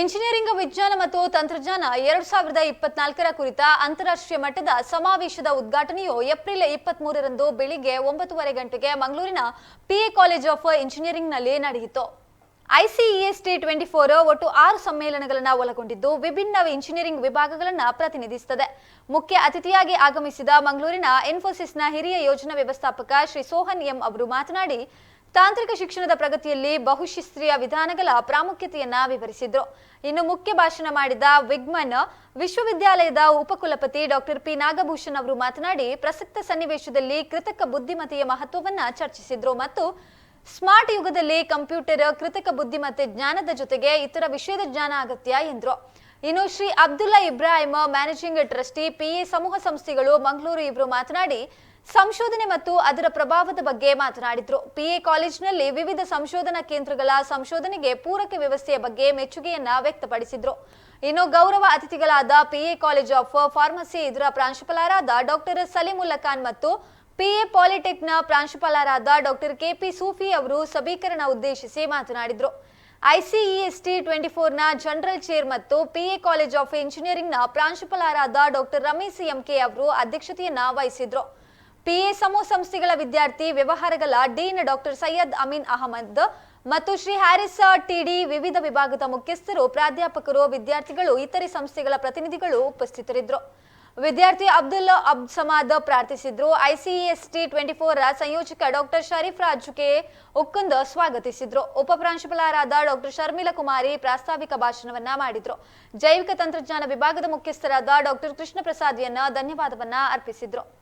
Engineering, ವಿಜ್ಞಾನ ಮತ್ತು ತಂತ್ರಜ್ಞಾನ ಎರಡ್ ಸಾವಿರದ ಇಪ್ಪತ್ನಾಲ್ಕರ ಕುರಿತ ಅಂತಾರಾಷ್ಟ್ರೀಯ ಮಟ್ಟದ ಸಮಾವೇಶದ ಉದ್ಘಾಟನೆಯು ಏಪ್ರಿಲ್ ಇಪ್ಪತ್ತ್ ಮೂರರಂದು ಬೆಳಿಗ್ಗೆ ಒಂಬತ್ತುವರೆ ಗಂಟೆಗೆ ಮಂಗಳೂರಿನ ಪಿಎ ಕಾಲೇಜ್ ಆಫ್ ಇಂಜಿನಿಯರಿಂಗ್ನಲ್ಲಿ ನಡೆಯಿತು. ಐಸಿಇಎಸ್ಟಿ ಟ್ವೆಂಟಿ ಫೋರ್ ಒಟ್ಟು ಆರು ಸಮ್ಮೇಳನಗಳನ್ನು ಒಳಗೊಂಡಿದ್ದು ವಿಭಿನ್ನ ಇಂಜಿನಿಯರಿಂಗ್ ವಿಭಾಗಗಳನ್ನು ಪ್ರತಿನಿಧಿಸುತ್ತದೆ. ಮುಖ್ಯ ಅತಿಥಿಯಾಗಿ ಆಗಮಿಸಿದ ಮಂಗಳೂರಿನ ಇನ್ಫೋಸಿಸ್ನ ಹಿರಿಯ ಯೋಜನಾ ವ್ಯವಸ್ಥಾಪಕ ಶ್ರೀ ಸೋಹನ್ ಎಂ ಅವರು ಮಾತನಾಡಿ ತಾಂತ್ರಿಕ ಶಿಕ್ಷಣದ ಪ್ರಗತಿಯಲ್ಲಿ ಬಹುಶಿಸ್ತ್ರೀಯ ವಿಧಾನಗಳ ಪ್ರಾಮುಖ್ಯತೆಯನ್ನ ವಿವರಿಸಿದ್ರು. ಇನ್ನು ಮುಖ್ಯ ಭಾಷಣ ಮಾಡಿದ ವಿಗ್ಮನ್, ವಿಶ್ವವಿದ್ಯಾಲಯದ ಉಪಕುಲಪತಿ ಡಾಕ್ಟರ್ ಪಿ ನಾಗಭೂಷಣ್ ಅವರು ಮಾತನಾಡಿ, ಪ್ರಸಕ್ತ ಸನ್ನಿವೇಶದಲ್ಲಿ ಕೃತಕ ಬುದ್ಧಿಮತೆಯ ಮಹತ್ವವನ್ನ ಚರ್ಚಿಸಿದ್ರು ಮತ್ತು ಸ್ಮಾರ್ಟ್ ಯುಗದಲ್ಲಿ ಕಂಪ್ಯೂಟರ್ ಕೃತಕ ಬುದ್ಧಿಮತ್ತೆ ಜ್ಞಾನದ ಜೊತೆಗೆ ಇತರ ವಿಷಯದ ಜ್ಞಾನ ಅಗತ್ಯ ಎಂದ್ರು. ಇನ್ನು Shri Abdulla Ibrahim managing trustee PA ಸಮೂಹ ಸಂಸ್ಥೆಗಳು ಮಂಗಳೂರು ಇವರು ಮಾತನಾಡಿ, ಸಂಶೋಧನೆ ಮತ್ತು ಅದರ ಪ್ರಭಾವದ ಬಗ್ಗೆ ಮಾತನಾಡಿದ್ರು. ಪಿಎ ಕಾಲೇಜಿನಲ್ಲಿ ವಿವಿಧ ಸಂಶೋಧನಾ ಕೇಂದ್ರಗಳ ಸಂಶೋಧನೆಗೆ ಪೂರಕ ವ್ಯವಸ್ಥೆಯ ಬಗ್ಗೆ ಮೆಚ್ಚುಗೆಯನ್ನ ವ್ಯಕ್ತಪಡಿಸಿದ್ರು. ಇನ್ನು ಗೌರವ ಅತಿಥಿಗಳಾದ ಪಿಎ ಕಾಲೇಜ್ ಆಫ್ ಫಾರ್ಮಸಿ ಇದರ ಪ್ರಾಂಶುಪಾಲರಾದ ಡಾಕ್ಟರ್ ಸಲೀಮುಲ್ಲಾ ಖಾನ್ ಮತ್ತು ಪಿಎ ಪಾಲಿಟೆಕ್ನ ಪ್ರಾಂಶುಪಾಲರಾದ ಡಾಕ್ಟರ್ ಕೆಪಿ ಸೂಫಿ ಅವರು ಸಭೀಕರಣ ಉದ್ದೇಶಿಸಿ ಮಾತನಾಡಿದ್ರು. ಐಸಿಇಎಸ್ಟಿ ಟ್ವೆಂಟಿ ಫೋರ್ನ ಜನರಲ್ ಚೇರ್ ಮತ್ತು ಪಿಎ ಕಾಲೇಜ್ ಆಫ್ ಇಂಜಿನಿಯರಿಂಗ್ನ ಪ್ರಾಂಶುಪಾಲರಾದ ಡಾಕ್ಟರ್ ರಮೇಶ್ ಎಂಕೆ ಅವರು ಅಧ್ಯಕ್ಷತೆಯನ್ನ ವಹಿಸಿದ್ರು. ಪಿಎ ಸಮೂಹ ಸಂಸ್ಥೆಗಳ ವಿದ್ಯಾರ್ಥಿ ವ್ಯವಹಾರಗಳ ಡೀನ್ ಡಾಕ್ಟರ್ ಸೈಯದ್ ಅಮೀನ್ ಅಹಮದ್ ಮತ್ತು ಶ್ರೀ ಹ್ಯಾರಿಸ್ ಟಿಡಿ ವಿವಿಧ ವಿಭಾಗದ ಮುಖ್ಯಸ್ಥರು, ಪ್ರಾಧ್ಯಾಪಕರು, ವಿದ್ಯಾರ್ಥಿಗಳು, ಇತರೆ ಸಂಸ್ಥೆಗಳ ಪ್ರತಿನಿಧಿಗಳು ಉಪಸ್ಥಿತರಿದ್ದರು ವಿದ್ಯಾರ್ಥಿ ಅಬ್ದುಲ್ ಅಬ್ ಸಮಾದ್ ಪ್ರಾರ್ಥಿಸಿದ್ರು. ಐಸಿಎಸ್ಟಿ ಟ್ವೆಂಟಿ ಫೋರ್ ಸಂಯೋಜಕ ಡಾಕ್ಟರ್ ಶರೀಫ್ ರಾಜುಕೆ ಉಕ್ಕುಂದ ಸ್ವಾಗತಿಸಿದ್ರು. ಉಪಪ್ರಾಂಶುಪಾಲರಾದ ಡಾಕ್ಟರ್ ಶರ್ಮಿಲಾ ಕುಮಾರಿ ಪ್ರಾಸ್ತಾವಿಕ ಭಾಷಣವನ್ನ ಮಾಡಿದ್ರು. ಜೈವಿಕ ತಂತ್ರಜ್ಞಾನ ವಿಭಾಗದ ಮುಖ್ಯಸ್ಥರಾದ ಡಾಕ್ಟರ್ ಕೃಷ್ಣ ಪ್ರಸಾದ್ ಧನ್ಯವಾದವನ್ನ ಅರ್ಪಿಸಿದ್ರು.